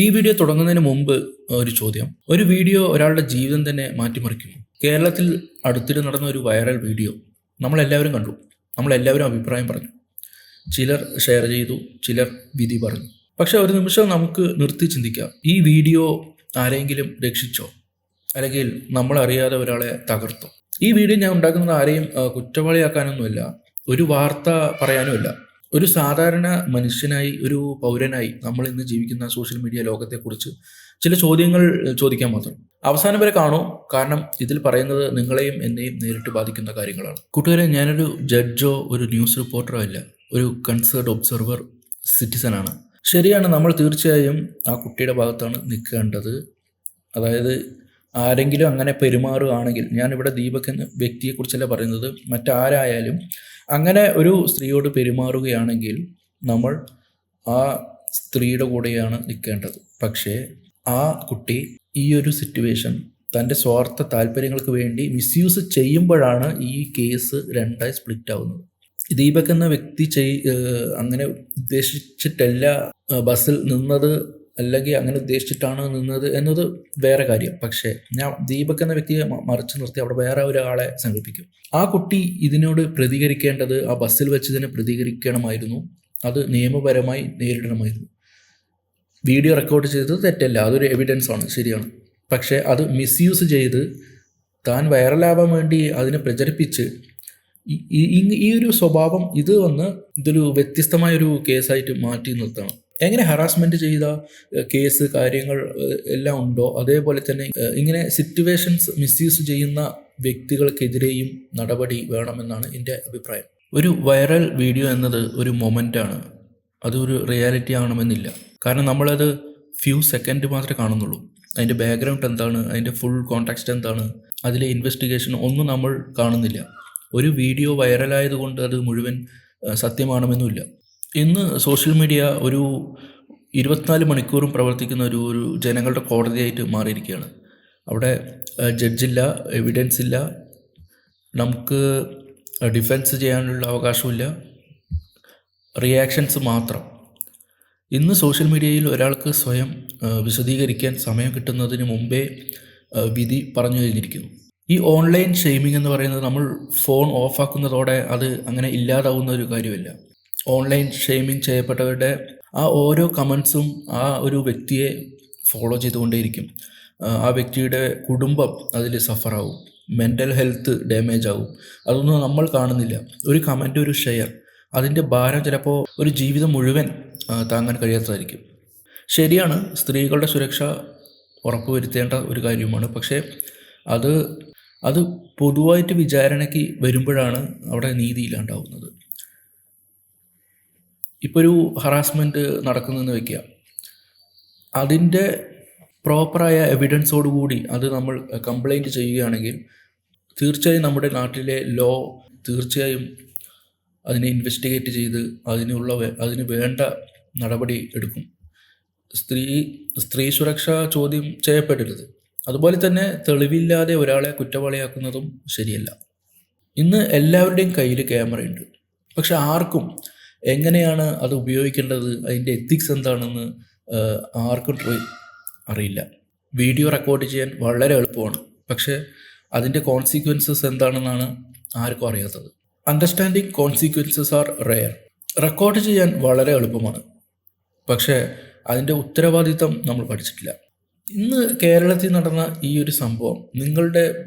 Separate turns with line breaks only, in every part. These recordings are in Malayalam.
ഈ വീഡിയോ തുടങ്ങുന്നതിന് മുമ്പ് ഒരു ചോദ്യം. ഒരു വീഡിയോ ഒരാളുടെ ജീവിതം തന്നെ മാറ്റിമറിക്കുന്നു. കേരളത്തിൽ അടുത്തിടെ നടന്ന ഒരു വൈറൽ വീഡിയോ നമ്മളെല്ലാവരും കണ്ടു. നമ്മളെല്ലാവരും അഭിപ്രായം പറഞ്ഞു. ചിലർ ഷെയർ ചെയ്തു ചിലർ വിധി പറഞ്ഞു. പക്ഷെ ഒരു നിമിഷം നമുക്ക് നിർത്തി ചിന്തിക്കാം. ഈ വീഡിയോ ആരെങ്കിലും രക്ഷിച്ചോ? അല്ലെങ്കിൽ നമ്മളറിയാതെ ഒരാളെ തകർത്തോ? ഈ വീഡിയോ ഞാൻ ഉണ്ടാക്കുന്നത് ആരെയും കുറ്റവാളിയാക്കാനൊന്നുമില്ല. ഒരു വാർത്ത പറയാനുമില്ല. ഒരു സാധാരണ മനുഷ്യനായി ഒരു പൗരനായി നമ്മൾ ഇന്ന് ജീവിക്കുന്ന സോഷ്യൽ മീഡിയ ലോകത്തെക്കുറിച്ച് ചില ചോദ്യങ്ങൾ ചോദിക്കാൻ മാത്രം. അവസാനം വരെ കാണൂ. കാരണം ഇതിൽ പറയുന്നത് നിങ്ങളെയും എന്നെയും നേരിട്ട് ബാധിക്കുന്ന കാര്യങ്ങളാണ്. കൂട്ടുകാരെ ഞാനൊരു ജഡ്ജോ ഒരു ന്യൂസ് റിപ്പോർട്ടറോ അല്ല. ഒരു കൺസേർഡ് ഒബ്സർവർ സിറ്റിസനാണ്. ശരിയാണ് നമ്മൾ തീർച്ചയായും ആ കുട്ടിയുടെ ഭാഗത്താണ് നിൽക്കേണ്ടത്. അതായത് ആരെങ്കിലും അങ്ങനെ പെരുമാറുകയാണെങ്കിൽ ഞാനിവിടെ ദീപക് എന്ന വ്യക്തിയെക്കുറിച്ചല്ല പറയുന്നത്. മറ്റാരായാലും അങ്ങനെ ഒരു സ്ത്രീയോട് പെരുമാറുകയാണെങ്കിൽ നമ്മൾ ആ സ്ത്രീയുടെ കൂടെയാണ് നിൽക്കേണ്ടത്. പക്ഷേ ആ കുട്ടി ഈ ഒരു സിറ്റുവേഷൻ തന്റെ സ്വാർത്ഥ താല്പര്യങ്ങൾക്ക് വേണ്ടി മിസ്യൂസ് ചെയ്യുമ്പോഴാണ് ഈ കേസ് രണ്ടായി സ്പ്ലിറ്റ് ആവുന്നത്. ദീപക് എന്ന വ്യക്തി ചെയ് അങ്ങനെ ഉദ്ദേശിച്ചിട്ടല്ല ബസ്സിൽ നിന്നത് അല്ലെങ്കിൽ അങ്ങനെ ഉദ്ദേശിച്ചിട്ടാണ് നിന്നത് എന്നത് വേറെ കാര്യം. പക്ഷേ ഞാൻ ദീപക് എന്ന വ്യക്തിയെ മറിച്ചു നിർത്തി അവിടെ വേറെ ഒരാളെ സങ്കല്പിക്കും. ആ കുട്ടി ഇതിനോട് പ്രതികരിക്കേണ്ടത് ആ ബസ്സിൽ വെച്ച് തന്നെ പ്രതികരിക്കണമായിരുന്നു. അത് നിയമപരമായി നേരിടണമായിരുന്നു. വീഡിയോ റെക്കോർഡ് ചെയ്തത് തെറ്റല്ല. അതൊരു എവിഡൻസ് ആണ്. ശരിയാണ്. പക്ഷേ അത് മിസ്യൂസ് ചെയ്ത് താൻ വൈറലാവാൻ വേണ്ടി അതിനെ പ്രചരിപ്പിച്ച് ഈ- ഒരു സ്വഭാവം ഇത് വന്ന് ഇതൊരു വ്യത്യസ്തമായൊരു കേസായിട്ട് മാറ്റി നിർത്തണം. എങ്ങനെ ഹറാസ്മെന്റ് ചെയ്ത കേസ് കാര്യങ്ങൾ എല്ലാം ഉണ്ടോ? അതേപോലെ തന്നെ ഇങ്ങനെ സിറ്റുവേഷൻസ് മിസ്യൂസ് ചെയ്യുന്ന വ്യക്തികൾക്കെതിരെയും നടപടി വേണമെന്നാണ് എന്റെ അഭിപ്രായം. ഒരു വൈറൽ വീഡിയോ എന്നത് ഒരു മൊമെന്റാണ് അതൊരു റിയാലിറ്റി ആകണമെന്നില്ല കാരണം നമ്മളത് ഫ്യൂ സെക്കൻഡ് മാത്രമേ കാണുന്നുള്ളൂ. അതിന്റെ ബാക്ക്ഗ്രൗണ്ട് എന്താണ്? അതിന്റെ ഫുൾ കോൺടാക്സ്റ്റ് എന്താണ്? അതിലെ ഇൻവെസ്റ്റിഗേഷൻ ഒന്നും നമ്മൾ കാണുന്നില്ല. ഒരു വീഡിയോ വൈറലായതുകൊണ്ട് അത് മുഴുവൻ സത്യമാണെന്നുമില്ല ഇന്ന് സോഷ്യൽ മീഡിയ ഒരു ഇരുപത്തിനാല് മണിക്കൂറും പ്രവർത്തിക്കുന്ന ഒരു ഒരു ജനങ്ങളുടെ കോടതിയായിട്ട് മാറിയിരിക്കുകയാണ്. അവിടെ ജഡ്ജില്ല എവിഡൻസ് ഇല്ല നമുക്ക് ഡിഫെൻസ് ചെയ്യാനുള്ള അവകാശമില്ല റിയാക്ഷൻസ് മാത്രം. ഇന്ന് സോഷ്യൽ മീഡിയയിൽ ഒരാൾക്ക് സ്വയം വിശദീകരിക്കാൻ സമയം കിട്ടുന്നതിന് മുമ്പേ വിധി പറഞ്ഞു കഴിഞ്ഞിരിക്കുന്നു. ഈ ഓൺലൈൻ ഷെയ്മിംഗ് എന്ന് പറയുന്നത് നമ്മൾ ഫോൺ ഓഫാക്കുന്നതോടെ അത് അങ്ങനെ ഇല്ലാതാവുന്ന ഒരു കാര്യമല്ല. ഓൺലൈൻ ഷെയ്മിങ് ചെയ്യപ്പെട്ടവരുടെ ആ ഓരോ കമൻസും ആ ഒരു വ്യക്തിയെ ഫോളോ ചെയ്തുകൊണ്ടേയിരിക്കും. ആ, വ്യക്തിയുടെ കുടുംബം അതിൽ സഫറാവും മെന്റൽ ഹെൽത്ത് ഡാമേജ് ആവും. അതൊന്നും നമ്മൾ കാണുന്നില്ല. ഒരു കമന്റ് ഒരു ഷെയർ അതിന്റെ ഭാരം ചിലപ്പോൾ ഒരു ജീവിതം മുഴുവൻ താങ്ങാൻ കഴിയാത്തതായിരിക്കും. ശരിയാണ് സ്ത്രീകളുടെ സുരക്ഷ ഉറപ്പുവരുത്തേണ്ട ഒരു കാര്യമാണ് പക്ഷേ അത് അത് പൊതുവായിട്ട് വിചാരണയ്ക്ക് വരുമ്പോഴാണ് അവിടെ നീതി ഇല്ലാണ്ടാവുന്നത്. ഇപ്പോൾ ഒരു ഹറാസ്മെന്റ് നടക്കുന്നെന്ന് വയ്ക്കുക അതിന്റെ പ്രോപ്പറായ എവിഡൻസോടുകൂടി അത് നമ്മൾ കംപ്ലൈന്റ് ചെയ്യുകയാണെങ്കിൽ തീർച്ചയായും നമ്മുടെ നാട്ടിലെ ലോ തീർച്ചയായും അതിനെ ഇൻവെസ്റ്റിഗേറ്റ് ചെയ്ത് അതിനുള്ള അതിന് വേണ്ട നടപടി എടുക്കും. സ്ത്രീ സ്ത്രീ സുരക്ഷ ചോദ്യം ചെയ്യപ്പെടരുത്. അതുപോലെ തന്നെ തെളിവില്ലാതെ ഒരാളെ കുറ്റവാളിയാക്കുന്നതും ശരിയല്ല. ഇന്ന് എല്ലാവരുടെയും കയ്യിൽ ക്യാമറയുണ്ട്. പക്ഷെ ആർക്കും എങ്ങനെയാണ് അത് ഉപയോഗിക്കേണ്ടത്? അതിന്റെ എത്തിക്സ് എന്താണെന്ന് ആർക്കും അറിയില്ല. വീഡിയോ റെക്കോർഡ് ചെയ്യാൻ വളരെ എളുപ്പമാണ്. പക്ഷേ അതിന്റെ കോൺസിക്വൻസസ് എന്താണെന്നാണ് ആർക്കും അറിയാത്തത്. Understanding consequences are rare record ചെയ്യാൻ വളരെ എളുപ്പമാണ്. പക്ഷേ അതിന്റെ ഉത്തരവാദിത്തം നമ്മൾ പഠിച്ചിട്ടില്ല. ഇന്ന് കേരളത്തിൽ നടന്ന ഈ ഒരു സംഭവം നിങ്ങളുടെ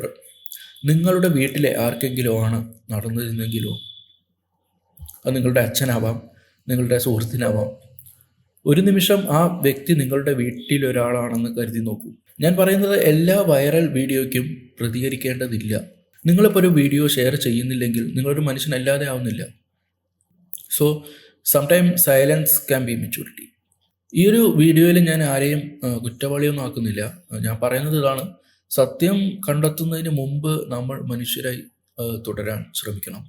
നിങ്ങളുടെ വീട്ടിലെ ആർക്കെങ്കിലും ആണ് നടന്നിരുന്നെങ്കിലോ അത് നിങ്ങളുടെ അച്ഛനാവാം നിങ്ങളുടെ സുഹൃത്തിനാവാം. ഒരു നിമിഷം ആ വ്യക്തി നിങ്ങളുടെ വീട്ടിലൊരാളാണെന്ന് കരുതി നോക്കൂ. ഞാൻ പറയുന്നത് എല്ലാ വൈറൽ വീഡിയോയ്ക്കും പ്രതികരിക്കേണ്ടതില്ല. നിങ്ങളിപ്പോൾ ഒരു വീഡിയോ ഷെയർ ചെയ്യുന്നില്ലെങ്കിൽ നിങ്ങളൊരു മനുഷ്യനല്ലാതെ ആവുന്നില്ല. So sometime silence can be maturity ഈ ഒരു വീഡിയോയിൽ ഞാൻ ആരെയും കുറ്റവാളിയൊന്നും ആക്കുന്നില്ല. ഞാൻ പറയുന്നത് ഇതാണ്. സത്യം കണ്ടെത്തുന്നതിന് മുമ്പ് നമ്മൾ മനുഷ്യരായി തുടരാൻ ശ്രമിക്കണം.